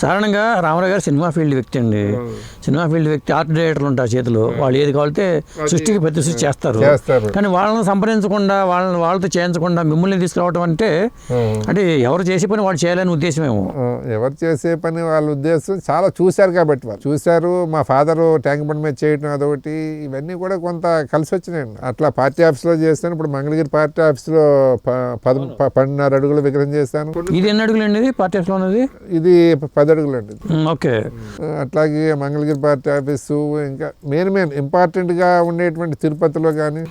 సాధారణంగా రామారావు గారు cinema field వ్యక్తి అండి. సినిమా ఫీల్డ్ వ్యక్తి ఆర్ట్ డైరెక్టర్లు ఉంటారు చేతిలో. వాళ్ళు ఏది కావాలితే సృష్టికి ప్రతి సృష్టి చేస్తారు. కానీ వాళ్ళని సంప్రదించకుండా వాళ్ళని వాళ్ళతో చేయించకుండా మిమ్మల్ని తీసుకురావడం అంటే అంటే ఎవరు చేసే పని వాడు చేయాలని ఉద్దేశమేమో. ఎవరు చేసే పని వాళ్ళ ఉద్దేశం చాలా చూశారు కాబట్టి వాళ్ళు. చూశారు మా ఫాదరు ట్యాంక్ బండ్ మీద చేయటం అదొకటి ఇవన్నీ కూడా కొంత కలిసి వచ్చినాయండి. అట్లా పార్టీ ఆఫీస్లో చేస్తాను ఇప్పుడు మంగళగిరి పార్టీ ఆఫీస్లో పన్నెండున్నర అడుగుల విగ్రహం చేశాను. ఇది ఎన్ని అడుగులు అండి ఇది? పార్టీ ఆఫీస్లో ఉన్నది? ఇది అడుగులు అండి ఓకే. అట్లాగే మంగళగిరి పార్టీ ఆఫీసు ఇంకా మెయిన్ మెయిన్ ఇంపార్టెంట్గా ఉండేటువంటి తిరుపతిలో కానీ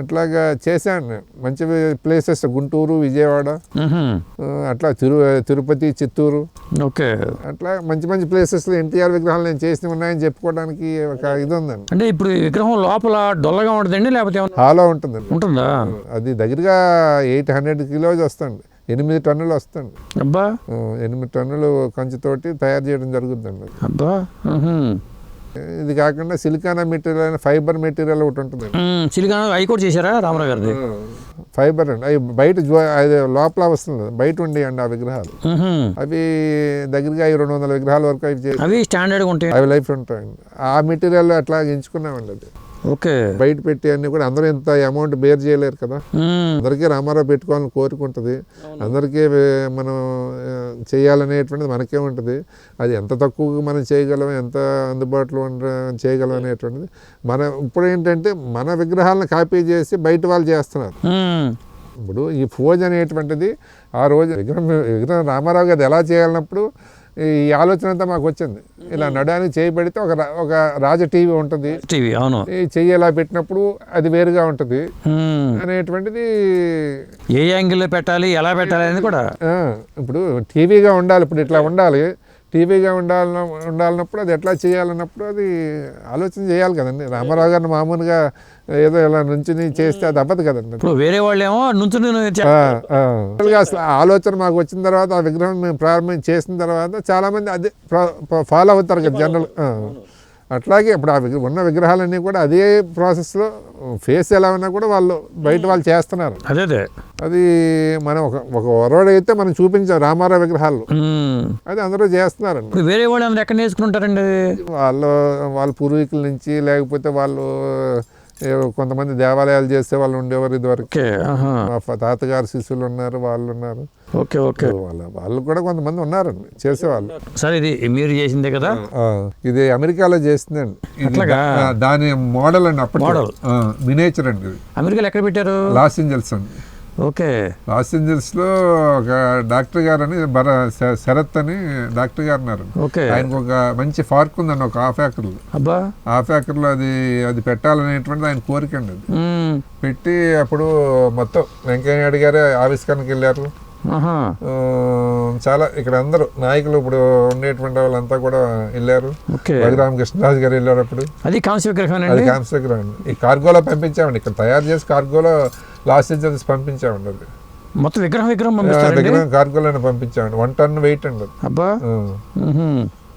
అట్లాగా చేశాను నేను. మంచి ప్లేసెస్ గుంటూరు విజయవాడ అట్లా తిరు తిరుపతి చిత్తూరు. ఓకే. అట్లా మంచి మంచి ప్లేసెస్లో ఎన్టీఆర్ విగ్రహాలు నేను చేసినవి ఉన్నాయని చెప్పుకోవడానికి ఒక ఇది ఉందండి. అంటే ఇప్పుడు విగ్రహం లోపల డొల్లగా ఉంటుందండి లేకపోతే హాలో ఉంటుందండి. ఉంటుందా? అది దగ్గరగా ఎయిట్ హండ్రెడ్ కిలోస్ వస్తుంది. ఎనిమిది టన్నులు వస్తుంది. అబ్బా. ఎనిమిది టన్నులు కంచుతోటి తయారు చేయడం జరుగుతుందండి. అబ్బా. ఇది కాకుండా సిలికానా మెటీరియల్ ఫైబర్ మెటీరియల్ ఒకటి ఉంటుందండి. ఉమ్, సిలికాన్ అవి కూడా చేశారా రామారావు గారిది? ఫైబర్ అండి. అవి బయట అది లోపల వస్తుంది. బయట ఉండేయండి ఆ విగ్రహాలు. అవి దగ్గరగా అవి రెండు వందల విగ్రహాల వరకు అవి అవి స్టాండర్డ్గా ఉంటాయి అవి లైఫ్ ఉంటాయండి. ఆ మెటీరియల్ అట్లా ఎంచుకున్నామండి అది. ఓకే. బయట పెట్టి అన్ని కూడా అందరూ ఇంత అమౌంట్ బేర్ చేయలేరు కదా. అందరికీ రామారావు పెట్టుకోవాలని కోరుకుంటుంది అందరికీ మనం చేయాలనేటువంటిది మనకే ఉంటుంది. అది ఎంత తక్కువగా మనం చేయగలం ఎంత అందుబాటులో ఉండ చేయగలం అనేటువంటిది. మన ఇప్పుడు ఏంటంటే మన విగ్రహాలను కాపీ చేసి బయట వాళ్ళు చేస్తున్నారు. ఇప్పుడు ఈ ఫోజ్ అనేటువంటిది ఆ రోజు విగ్రహం విగ్రహం రామారావు గారు ఎలా చేయాలన్నప్పుడు ఈ ఆలోచన అంతా మాకు వచ్చింది. ఇలా నడానికి చేయబడితే ఒక రా- ఒక రాజ టీవీ ఉంటుంది. టీవీ అవును. చెయ్యి ఎలా పెట్టినప్పుడు అది వేరుగా ఉంటుంది. అనేటువంటిది ఏ యాంగిల్లో పెట్టాలి ఎలా పెట్టాలి అనేది కూడా. ఇప్పుడు టీవీగా ఉండాలి ఇప్పుడు ఇట్లా ఉండాలి. టీవీగా ఉండాలన్న ఉండాలన్నప్పుడు అది ఎట్లా చేయాలన్నప్పుడు అది ఆలోచన చేయాలి కదండి. రామారావు గారిని మామూలుగా ఏదో ఇలా నుంచుని చేస్తే అది అవ్వదు కదండి. ఇప్పుడు వేరే వాళ్ళేమో నుంచుని. అసలుగా అసలు ఆ ఆలోచన మాకు వచ్చిన తర్వాత ఆ విగ్రహం మేము ప్రారంభం చేసిన తర్వాత చాలామంది అదే ఫాలో అవుతారు కదా జనరల్. అట్లాగే ఇప్పుడు ఆ విగ్రహం ఉన్న విగ్రహాలన్నీ కూడా అదే ప్రాసెస్లో ఫేస్ ఎలా ఉన్నా కూడా వాళ్ళు బయట వాళ్ళు చేస్తున్నారు. అదే అదే. అది మనం ఒక ఒక వరవడు అయితే మనం చూపించాం రామారావు విగ్రహాలు. అది అందరూ చేస్తున్నారండి. ఇప్పుడు వేరే వాళ్ళు ఎక్కడ నేర్చుకుంటారండి వాళ్ళు వాళ్ళ పూర్వీకుల నుంచి లేకపోతే వాళ్ళు కొంతమంది దేవాలయాలు చేసే వాళ్ళు ఉండేవారు ఇదివరకు. మా తాతగారు శిష్యులు ఉన్నారు వాళ్ళు ఉన్నారు. Okay okay. వాళ్ళ వాళ్ళు కూడా కొంతమంది ఉన్నారండి చేసేవాళ్ళు. సరే ఇది మీరు చేసిందే కదా? ఇది అమెరికాలో చేసిందండి అట్లాగా? ఆ, దాని మోడల్ అండి అప్పట్లో. మోడల్. మినేచర్ అండి. అమెరికాలో ఎక్కడ పెట్టారు? లాస్ ఏంజల్స్ అండి. ఓకే. లాస్ ఏంజల్స్లో ఒక డాక్టర్ గారు అని బర శరత్ అని డాక్టర్ గారు ఉన్నారు ఓకే. ఆయనకు ఒక మంచి పార్క్ ఉందండి ఒక హాఫ్ ఏకర్లో. అబ్బా. హాఫ్ ఏకర్లో అది అది పెట్టాలనేటువంటిది ఆయన కోరిక అండి అది. పెట్టి అప్పుడు మొత్తం వెంకయ్య నాయుడు గారే ఆవిష్కరణకి వెళ్ళారు. చాలా ఇక్కడ అందరూ నాయకులు ఇప్పుడు ఉండేటువంటి వాళ్ళంతా కూడా వెళ్ళారు. ఓకే. రఘురామకృష్ణరాజు గారు వెళ్ళారు అప్పుడు. అది కాంస్య విగ్రహం అది అండి? ఈ కార్గోలో పంపించామండి. ఇక్కడ తయారు చేసి కార్గోలో లాస్ ఏంజల్స్ పంపించామండి అది. మొత్తం విగ్రహం విగ్రహం దగ్గర కార్గోలోనే పంపించామండి. వన్ టన్ వెయిట్ అండి అబ్బా.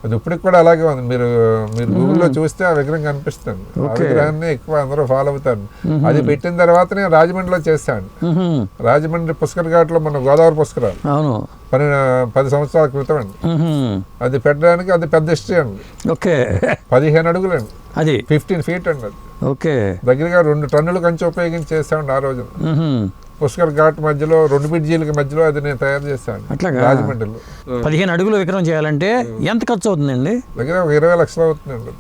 అది ఇప్పటికి కూడా అలాగే ఉంది. మీరు మీరు గూగుల్లో చూస్తే ఆ విగ్రహం కనిపిస్తుంది. ఆ. విగ్రహాన్ని ఎక్కువ అందరూ ఫాలో అవుతారు. అది పెట్టిన తర్వాత నేను రాజమండ్రిలో చేశాను ఉహుం. రాజమండ్రి పుష్కర్ ఘాట్లో మన గోదావరి పుష్కరాలు. అవును. పని పది సంవత్సరాల క్రితం అండి. అది పెట్టడానికి అది పెద్ద హిస్టరీ అండి. ఓకే. పదిహేను అడుగులు అండి. అది? ఫిఫ్టీన్ ఫీట్ అండి అది. ఓకే. దగ్గరగా రెండు టన్నులు కంచి ఉపయోగించి చేసామండి ఆ రోజున. ఉహుం. పుష్కర్ ఘాట్ మధ్యలో రెండు బ్రిడ్జీలకి మధ్యలో అది నేను తయారు చేశాను. అట్లాగా? రాజమండ్రిలో. పదిహేను అడుగులు విగ్రహం చేయాలంటే ఎంత ఖర్చు అవుతుందండి? దగ్గర ఒక ఇరవై లక్షలు అవుతుందండి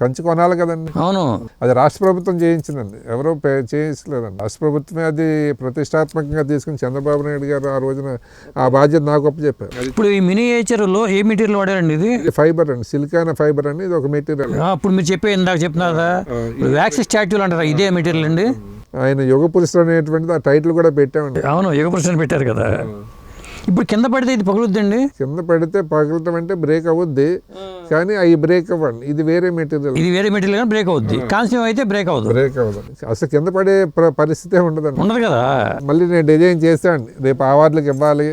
కంచి కొనాలి కదండి. అవును. అది రాష్ట్ర ప్రభుత్వం చేయించిందండి. ఎవరో పే చేయించలేదండి. రాష్ట్ర ప్రభుత్వమే అది ప్రతిష్టాత్మకంగా తీసుకుని చంద్రబాబు నాయుడు గారు ఆ రోజున ఆ బాధ్యత నాకు అప్పు చెప్పారు ఇప్పుడు ఈ మినియేచర్లో ఏ మెటీరియల్ వాడారండి ఇది? ఇది ఫైబర్ అండి. సిలికాన్ ఫైబర్ అని ఇది ఒక మెటీరియల్. ఆ, ఇప్పుడు మీరు చెప్పే ఇందాక చెప్తున్నారా? వ్యాక్స్ స్టాట్యూలు అంటారా ఇదే మెటీరియల్ అండి? ఆయన యుగ పురుషుడు అనేటువంటిది ఆ టైటిల్ కూడా పెట్టామండి. అవును యుగ పురుషుని పెట్టారు కదా. ఇప్పుడు కింద పడితే ఇది పగులుద్దండి? కింద పడితే పగలటం అంటే బ్రేక్ అవ్వద్ది. కానీ అవి బ్రేక్ అవ్వండి. ఇది వేరే మెటీరియల్ ఇది వేరే మెటీరియల్ కానీ బ్రేక్ అవుద్ది. కాన్స్యం అయితే బ్రేక్ అవ్వదు బ్రేక్ అవ్వదండి అసలు కింద పడే ప్ర- పరిస్థితే ఉండదండి. ఉండదు కదా. మళ్ళీ నేను డిజైన్ చేశాను. రేపు అవార్డులకు ఇవ్వాలి.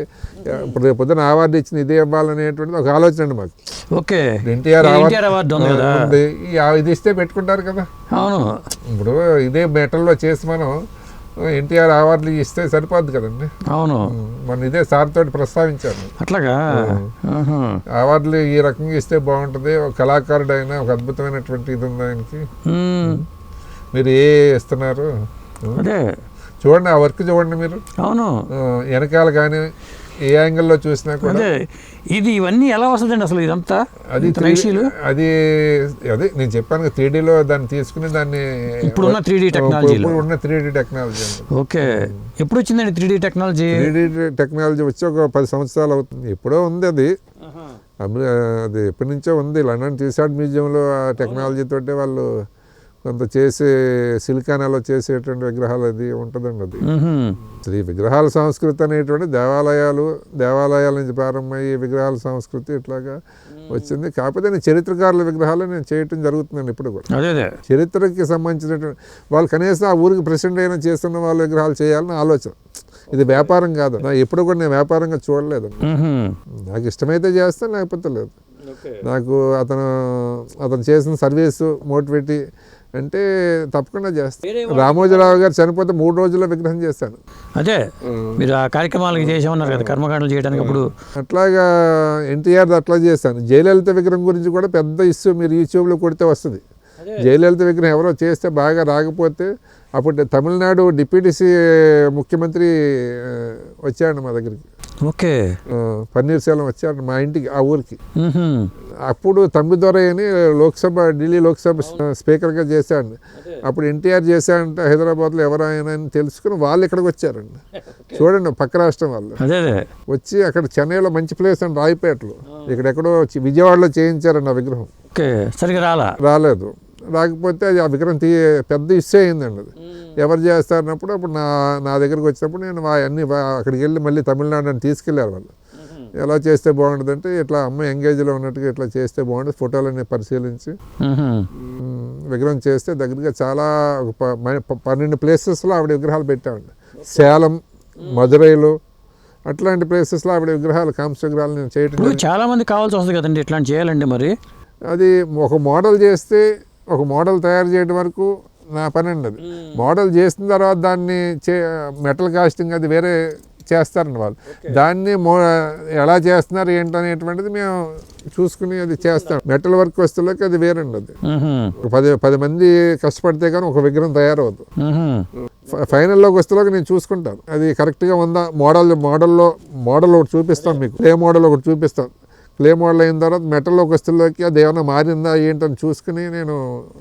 ఇప్పుడు రేపు పొద్దున అవార్డు ఇచ్చిన ఇదే ఇవ్వాలనేటువంటిది ఒక ఆలోచన అండి మాకు. ఓకే. ఎన్టీఆర్ అవార్డు ఉంది ఇది ఇస్తే పెట్టుకుంటారు కదా. అవును. ఇప్పుడు ఇదే మెటల్లో చేసి మనం ఎన్టీఆర్ అవార్డులు ఇస్తే సరిపోద్ది కదండి. అవును. మన ఇదే సార్ తోటి ప్రస్తావించాను అట్లాగా. అవార్డులు ఈ రకంగా ఇస్తే బాగుంటుంది. ఒక కళాకారుడు అయినా ఒక అద్భుతమైనటువంటి ఇది ఉంది ఆయనకి. మీరు ఏ ఇస్తున్నారు అదే. చూడండి ఆ వర్క్ చూడండి మీరు. అవును. వెనకాల కానీ ఏ యాంగిల్లో చూసినా కూడా ఇది ఇవన్నీ ఎలా వస్తుందండి అసలు ఇదంతా? అది ఇంత 3D నైషీలు? అది అదే నేను చెప్పాను త్రీడీలో దాన్ని తీసుకుని దాన్ని ఇప్పుడున్న 3D టెక్నాలజీలో. ఇప్పుడు ఉన్న త్రీ టెక్నాలజీ అండి. ఓకే. ఎప్పుడు వచ్చిందండి త్రీ టెక్నాలజీ? త్రీ టెక్నాలజీ వచ్చి ఒక పది సంవత్సరాలు అవుతుంది. ఎప్పుడో ఉంది అది. అది ఎప్పటి నుంచో ఉంది. లండన్ టీసార్ట్ మ్యూజియంలో ఆ టెక్నాలజీ తోటే వాళ్ళు కొంత చేసే సిలికానాలో చేసేటువంటి విగ్రహాలు అది ఉంటుందండి అది. ఈ విగ్రహాల సంస్కృతి అనేటువంటి దేవాలయాలు దేవాలయాల నుంచి ప్రారంభమయ్యే విగ్రహాల సంస్కృతి ఇట్లాగా వచ్చింది. కాకపోతే నేను చరిత్రకారుల విగ్రహాలు నేను చేయటం జరుగుతుందండి ఇప్పుడు కూడా. చరిత్రకి సంబంధించినటువంటి వాళ్ళు కనీసం ఆ ఊరికి ప్రెసిడెంట్ అయినా చేస్తున్న వాళ్ళ విగ్రహాలు చేయాలని ఆలోచన. ఇది వ్యాపారం కాదు. నా ఎప్పుడు కూడా నేను వ్యాపారంగా చూడలేదు. నాకు ఇష్టమైతే చేస్తాను లేకపోతే లేదు. నాకు అతను అతను చేసిన సర్వీసు మోటివేటి అంటే తప్పకుండా చేస్తాను రామోజీరావు గారు చనిపోతే మూడు రోజుల్లో విగ్రహం చేశాను అదే మీరు ఆ కార్యక్రమాలకి చేసామన్నారు కదా కర్మకాండలు చేయడానికి అప్పుడు. అట్లాగా ఎన్టీఆర్ అట్లా చేశాను జయలలిత విగ్రహం గురించి కూడా పెద్ద ఇష్యూ మీరు యూట్యూబ్లో కొడితే వస్తుంది. జయలలిత విగ్రహం ఎవరో చేస్తే బాగా రాకపోతే అప్పుడు తమిళనాడు డిప్యూటీ ముఖ్యమంత్రి వచ్చాడు మా దగ్గరికి. ఓకే. ఆ, పన్నీర్సెల్వం వచ్చాడు మా ఇంటికి ఆ ఊరికి. అప్పుడు తమ్మిదొరై అని లోక్సభ ఢిల్లీ లోక్సభ స్పీకర్గా చేశాడు. అప్పుడు ఎన్టీఆర్ చేశాడంటే హైదరాబాద్లో ఎవరు ఆయన అని తెలుసుకుని వాళ్ళు ఇక్కడికి వచ్చారండి చూడండి పక్క రాష్ట్రం వాళ్ళు. వచ్చి అక్కడ చెన్నైలో మంచి ప్లేస్ అండి రాయపేటలో. ఇక్కడెక్కడో విజయవాడలో చేయించారండి ఆ విగ్రహం రాలా? రాలేదు. రాకపోతే అది ఆ విగ్రహం తీ పెద్ద ఇష్యూ అయిందండి అది. ఎవరు చేస్తారన్నప్పుడు అప్పుడు నా నా దగ్గరికి వచ్చినప్పుడు నేను అన్ని అక్కడికి వెళ్ళి మళ్ళీ తమిళనాడు అని తీసుకెళ్ళారు వాళ్ళు ఎలా చేస్తే బాగుంటుందంటే ఇట్లా అమ్మ ఎంగేజ్లో ఉన్నట్టుగా ఇట్లా చేస్తే బాగుంటుంది ఫోటోలన్నీ పరిశీలించి విగ్రహం చేస్తే దగ్గరగా చాలా పన్నెండు ప్లేసెస్లో ఆవిడ విగ్రహాలు పెట్టామండి. సేలం మదురైలో అట్లాంటి ప్లేసెస్లో ఆవిడ విగ్రహాలు కాంస్య విగ్రహాలు నేను చేయటం చాలా మంది కావాల్సి వస్తుంది కదండి ఇట్లాంటి చేయాలండి మరి. అది ఒక మోడల్ చేస్తే ఒక మోడల్ తయారు చేయడం వరకు నా పని అండి అది. మోడల్ చేసిన తర్వాత దాన్ని చే మెటల్ కాస్టింగ్ అది వేరే చేస్తారండి వాళ్ళు. దాన్ని మో ఎలా చేస్తున్నారు ఏంటనేటువంటిది మేము చూసుకుని అది చేస్తాం. మెటల్ వర్క్ వస్తువులకి అది వేరండి అది. పది పది మంది కష్టపడితే కానీ ఒక విగ్రహం తయారవద్దు. ఫైనల్లోకి వస్తేలోకి నేను చూసుకుంటాను. అది కరెక్ట్గా ఉందా? మోడల్ మోడల్లో మోడల్ ఒకటి చూపిస్తాను మీకు. క్లే మోడల్ ఒకటి చూపిస్తాను క్లే మోడల్ అయిన తర్వాత మెటల్లోకి వస్తువులోకి అది ఏమైనా మారిందా ఏంటని చూసుకుని నేను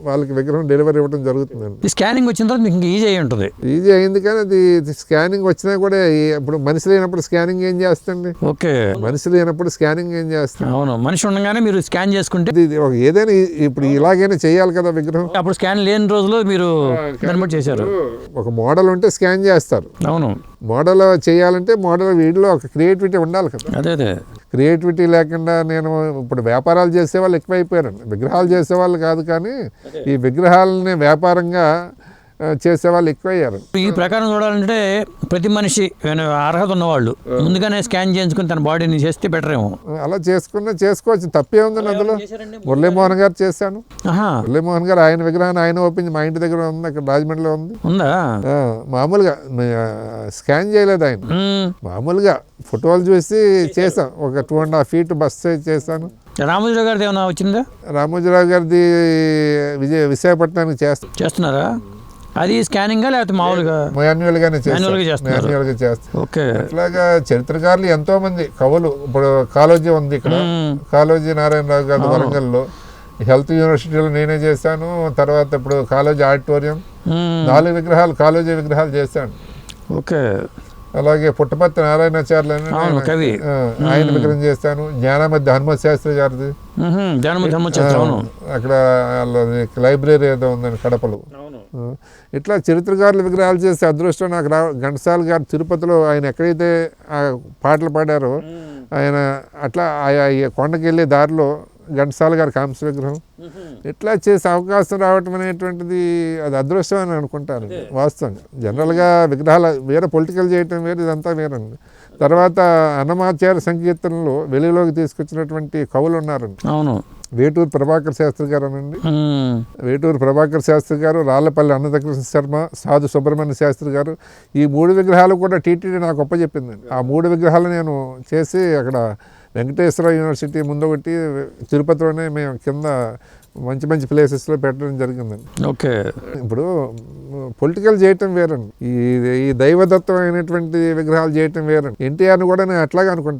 వాళ్ళకి విగ్రహం డెలివరీ ఇవ్వడం జరుగుతుందండి. స్కానింగ్ వచ్చిన తర్వాత మీకు ఈజీ అయి ఉంటుంది. ఈజీ అయింది కానీ అది స్కానింగ్ వచ్చినా కూడా ఇప్పుడు మనిషి లేనప్పుడు స్కానింగ్ ఏం చేస్తండి ఓకే. మనిషి లేనప్పుడు స్కానింగ్ ఏం చేస్తుంది అవును మనిషి ఉండగానే మీరు స్కాన్ చేసుకుంటే ఇది ఒక ఏదైనా ఇప్పుడు ఇలాగైనా చేయాలి కదా విగ్రహం? అప్పుడు స్కాన్ లేని రోజులో మీరు చేశారు. ఒక మోడల్ ఉంటే స్కాన్ చేస్తారు. అవును. మోడల్ చేయాలంటే మోడల్ వీడిలో ఒక క్రియేటివిటీ ఉండాలి కదా. అదే అదే. క్రియేటివిటీ లేకుండా నేను ఇప్పుడు వ్యాపారాలు చేసే వాళ్ళు ఎక్కువైపోయారండి. విగ్రహాలు చేసేవాళ్ళు కాదు కానీ ఈ విగ్రహాలని వ్యాపారంగా చేసేవాళ్ళు ఎక్కువయ్యారు. ఈ ప్రకారం చూడాలంటే ప్రతి మనిషి ఏమైనా అర్హత ఉన్నవాళ్ళు ముందుగానే స్కాన్ చేయించుకుని తన బాడీని చేస్తే బెటర్ ఏమో. అలా చేసుకున్నా చేసుకోవచ్చు. తప్పే ఉందండి అందులో. మురళీమోహన్ గారు చేశాను. మురళీమోహన్ గారు ఆయన విగ్రహాన్ని ఆయన ఓపెన్ మా ఇంటి దగ్గర ఉంది అక్కడ రాజమండ్రిలో ఉంది. ఉందా? మామూలుగా స్కాన్ చేయలేదు ఆయన. మ్మ్. మామూలుగా ఫోటోలు చూసి చేశాం. ఒక two and half feet bust చేశాను. రామోజీరావు గారిది ఏమైనా వచ్చిందా? రామోజీరావు గారిది విజయ విశాఖపట్నానికి చేస్తాం. చేస్తున్నారా? అది స్కానింగా లేకపోతే మామూలుగా? మాన్యువల్గానే. మాన్యువల్గా చేస్తాం ఓకే. అట్లాగా చరిత్రకారులు ఎంతో మంది కవులు ఇప్పుడు కాలోజీ ఉంది ఇక్కడ. కాలోజీ నారాయణరావు గారి వరంగల్లో హెల్త్ యూనివర్సిటీలో నేనే చేశాను. తర్వాత ఇప్పుడు కాలేజీ ఆడిటోరియం. నాలుగు విగ్రహాలు కాలేజీ విగ్రహాలు చేశాను. ఓకే. అలాగే పుట్టపర్తి నారాయణాచార్యులు ఆయన- కవి. ఆ, ఆయన విగ్రహం చేశాను. జ్ఞానమధ్య హనుమత్ శాస్త్రి గారిది అక్కడ లైబ్రరీ ఏదో ఉందండి కడపలో. ఇట్లా చరిత్రకారుల విగ్రహాలు చేసే అదృష్టం నాకు రా ఘంటసాల గారు తిరుపతిలో ఆయన ఎక్కడైతే ఆ పాటలు పాడారో ఆయన అట్లా ఆ- ఆ కొండకి వెళ్ళే దారిలో ఘంటసాల గారి కాంస్య విగ్రహం. ఇట్లా చేసే అవకాశం రావటం అనేటువంటిది అది అదృష్టం అని అనుకుంటాను వాస్తవంగా. జనరల్గా విగ్రహాలు వేరే పొలిటికల్ చేయటం వేరే ఇదంతా వేరండి. తర్వాత అన్నమాచార్య సంకీర్తనలో వెలుగులోకి తీసుకొచ్చినటువంటి కవులు ఉన్నారండి. అవును. వేటూరు ప్రభాకర్ శాస్త్రి గారు అనండి. వేటూరు ప్రభాకర్ శాస్త్రి గారు రాళ్ళపల్లి అన్నదకృష్ణ శర్మ సాధు సుబ్రహ్మణ్య శాస్త్రి గారు ఈ మూడు విగ్రహాలు కూడా టీటీడీ నాకు ఒప్పచెప్పిందండి ఆ మూడు విగ్రహాలు నేను చేసి అక్కడ వెంకటేశ్వర యూనివర్సిటీ ముందు ఒకటి తిరుపతిలోనే మేము కింద మంచి మంచి ప్లేసెస్లో పెట్టడం జరిగిందండి. ఓకే. ఇప్పుడు పొలిటికల్ చేయటం వేరండి. ఈ ఈ దైవదత్తమైనటువంటి విగ్రహాలు చేయటం వేరండి. ఎన్టీఆర్ని కూడా నేను అట్లాగే అనుకుంటాను